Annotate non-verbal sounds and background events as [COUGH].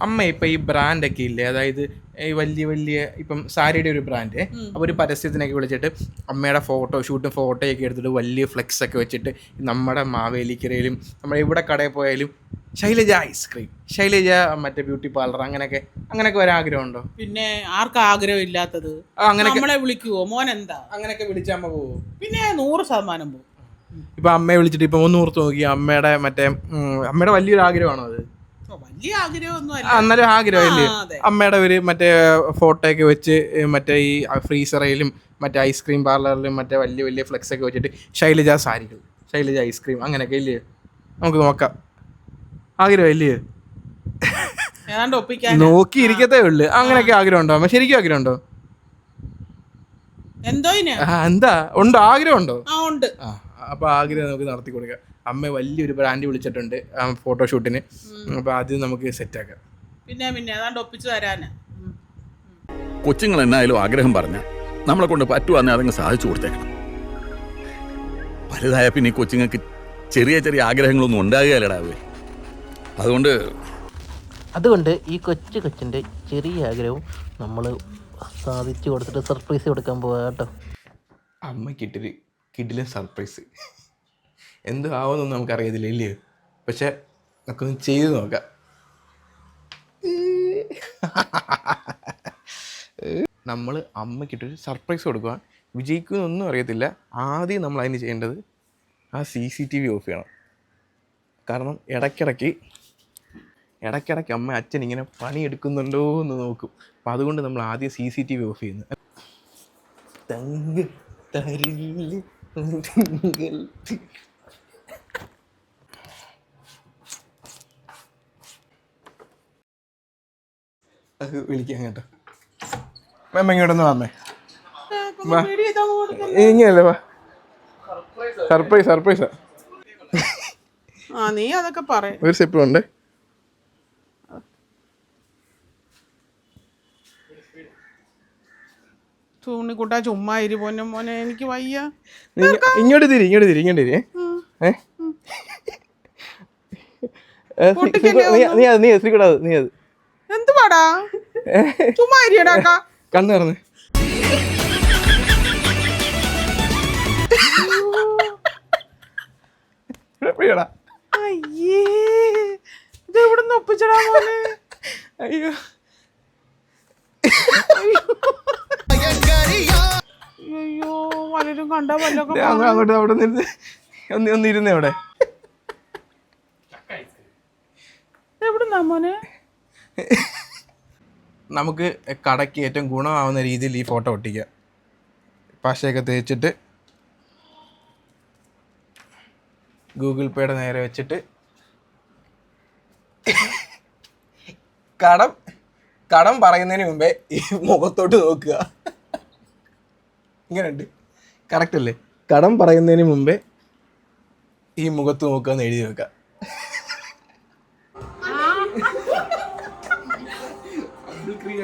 അമ്മ ഇപ്പം ഈ ബ്രാൻഡ് ഒക്കെ ഇല്ലേ? അതായത് ഈ വലിയ വലിയ ഇപ്പം സാരിയുടെ ഒരു ബ്രാൻഡ് അപ്പോൾ ഒരു പരസ്യത്തിനൊക്കെ വിളിച്ചിട്ട് അമ്മയുടെ ഫോട്ടോ ഷൂട്ടും ഫോട്ടോയൊക്കെ എടുത്തിട്ട് വലിയ ഫ്ലെക്സ് ഒക്കെ വെച്ചിട്ട് നമ്മുടെ മാവേലിക്കരയിലും നമ്മൾ എവിടെ കടയിൽ പോയാലും ശൈലജ ഐസ്ക്രീം ശൈലജ മറ്റേ ബ്യൂട്ടി പാർലർ അങ്ങനെയൊക്കെ അങ്ങനെയൊക്കെ വരാൻ ആഗ്രഹമുണ്ടോ? പിന്നെ ആർക്കും ആഗ്രഹം ഇല്ലാത്തത്? അങ്ങനെ വിളിക്കുവോ? മോൻ എന്താ അങ്ങനെയൊക്കെ വിളിച്ച അമ്മ പോവോ? പിന്നെ നൂറ് ശതമാനം പോവും. ഇപ്പൊ അമ്മയെ വിളിച്ചിട്ട് ഇപ്പൊ ഒന്ന് ഓർത്ത് നോക്കി അമ്മയുടെ മറ്റേ അമ്മയുടെ വലിയൊരു ആഗ്രഹമാണോ അത്? വലിയ ആഗ്രഹമൊന്നും എന്നാലും ആഗ്രഹമില്ലേ. അമ്മയുടെ ഒരു മറ്റേ ഫോട്ടോ ഒക്കെ വെച്ച് മറ്റേ ഈ ഫ്രീസറയിലും മറ്റേ ഐസ്ക്രീം പാർലറിലും മറ്റേ വലിയ വലിയ ഫ്ലെക്സ് ഒക്കെ വെച്ചിട്ട് ശൈലജ സാരികൾ ശൈലജ ഐസ്ക്രീം അങ്ങനെയൊക്കെ ഇല്ലേ? നമുക്ക് നോക്കാം. ആഗ്രഹമില്ലേ? നോക്കി ഇരിക്കത്തേ ഉള്ളു. അങ്ങനെയൊക്കെ ആഗ്രഹമുണ്ടോ? അമ്മ ശരിക്കും ആഗ്രഹമുണ്ടോ? എന്തോ ഇന്? ആ, എന്താ? ഉണ്ടോ? ആഗ്രഹമുണ്ടോ? ആ ഉണ്ട്. അപ്പോൾ ആഗ്രഹം നമുക്ക് നടത്തി കൊടുക്കാം അമ്മ വലിയൊരു ബ്രാൻഡ് വിളിച്ചിട്ടുണ്ട് ഫോട്ടോഷൂട്ടിന് അപ്പോൾ ആദ്യം നമുക്ക് സെറ്റാക്കാം പിന്നെ പിന്നെ അതാണ്ട് ഒപ്പിച്ചു തരാന്. കൊച്ചുങ്ങൾ എന്നായാലും ആഗ്രഹം പറഞ്ഞ നമ്മളെ കൊണ്ട് പറ്റുവാന്നെ അതങ്ങ് സാധിച്ചു കൊടുത്തേക്കണം. വലുതായ പിന്നെ ഈ കൊച്ചുങ്ങൾക്ക് ചെറിയ ചെറിയ ആഗ്രഹങ്ങളൊന്നും ഉണ്ടാകുകയല്ലടാവേ അതുകൊണ്ട് അതുകൊണ്ട് ഈ കൊച്ചു കൊച്ചിന്റെ ചെറിയ ആഗ്രഹവും നമ്മൾ സാധിച്ചു കൊടുത്തിട്ട് സർപ്രൈസ് കൊടുക്കാൻ പോവാ കേട്ടോ. അമ്മയ്ക്കിട്ടൊരു കിഡിലെ സർപ്രൈസ് എന്ത് ആവുമെന്നൊന്നും നമുക്കറിയത്തില്ല ഇല്ലയോ പക്ഷെ നമുക്കൊന്ന് ചെയ്ത് നോക്കാം. നമ്മൾ അമ്മയ്ക്കിട്ടൊരു സർപ്രൈസ് കൊടുക്കുക വിജയിക്കുമെന്നൊന്നും അറിയത്തില്ല. ആദ്യം നമ്മൾ അതിന് ചെയ്യേണ്ടത് ആ C C T V off ചെയ്യണം. കാരണം ഇടയ്ക്കിടയ്ക്ക് ഇടയ്ക്കിടയ്ക്ക് അമ്മ അച്ഛൻ ഇങ്ങനെ പണിയെടുക്കുന്നുണ്ടോ എന്ന് നോക്കും. അപ്പം അതുകൊണ്ട് നമ്മൾ ആദ്യം C C T V off ചെയ്യുന്നു. തങ്ക തരില്ല അത് വിളിക്കാം കേട്ടോ. മാം ഇങ്ങോട്ടൊന്ന് വന്നേ വാ. ഇങ്ങനല്ലേ വാ. സർപ്രൈസ് സർപ്രൈസാ. ആ നീ അതൊക്കെ പറ ഒരു സെപ്പ് ഉണ്ട്. ചൂണിക്കുട്ടാ ചുമ്മാ ഇരി പൊന്നും മോനെ എനിക്ക് വയ്യ. ഇങ്ങോട്ട് തിരി ഇങ്ങോട്ട് തിരി ഇങ്ങോട്ട് തിരി. ഏ? നീ അത് നീ അത് ശ്രീകുടാ നീ അത്. പാടാ [LAUGHS] ചുമ്മാ കണ്ണു തുറന്ന്. അയ്യേ. ഇത് ഒപ്പിച്ചടാ മോനെ? അയ്യോ. അയ്യോ പലരും കണ്ടാ വല്ലൊക്കെ അങ്ങോട്ട് അവിടെ നിന്ന് ഒന്ന് അവിടെ. മോനെ? [LAUGHS] നമുക്ക് കടയ്ക്ക് ഏറ്റവും ഗുണമാവുന്ന രീതിയിൽ ഈ ഫോട്ടോ ഒട്ടിക്കുക പശയൊക്കെ തേച്ചിട്ട് ഗൂഗിൾ പേയുടെ നേരെ വെച്ചിട്ട് കടം കടം പറയുന്നതിന് മുമ്പേ ഈ മുഖത്തോട്ട് നോക്കുക. ഇങ്ങനെയുണ്ട്. കറക്റ്റ് അല്ലേ? കടം പറയുന്നതിന് മുമ്പേ ഈ മുഖത്ത് നോക്കുക എന്ന് എഴുതി വെക്കുക.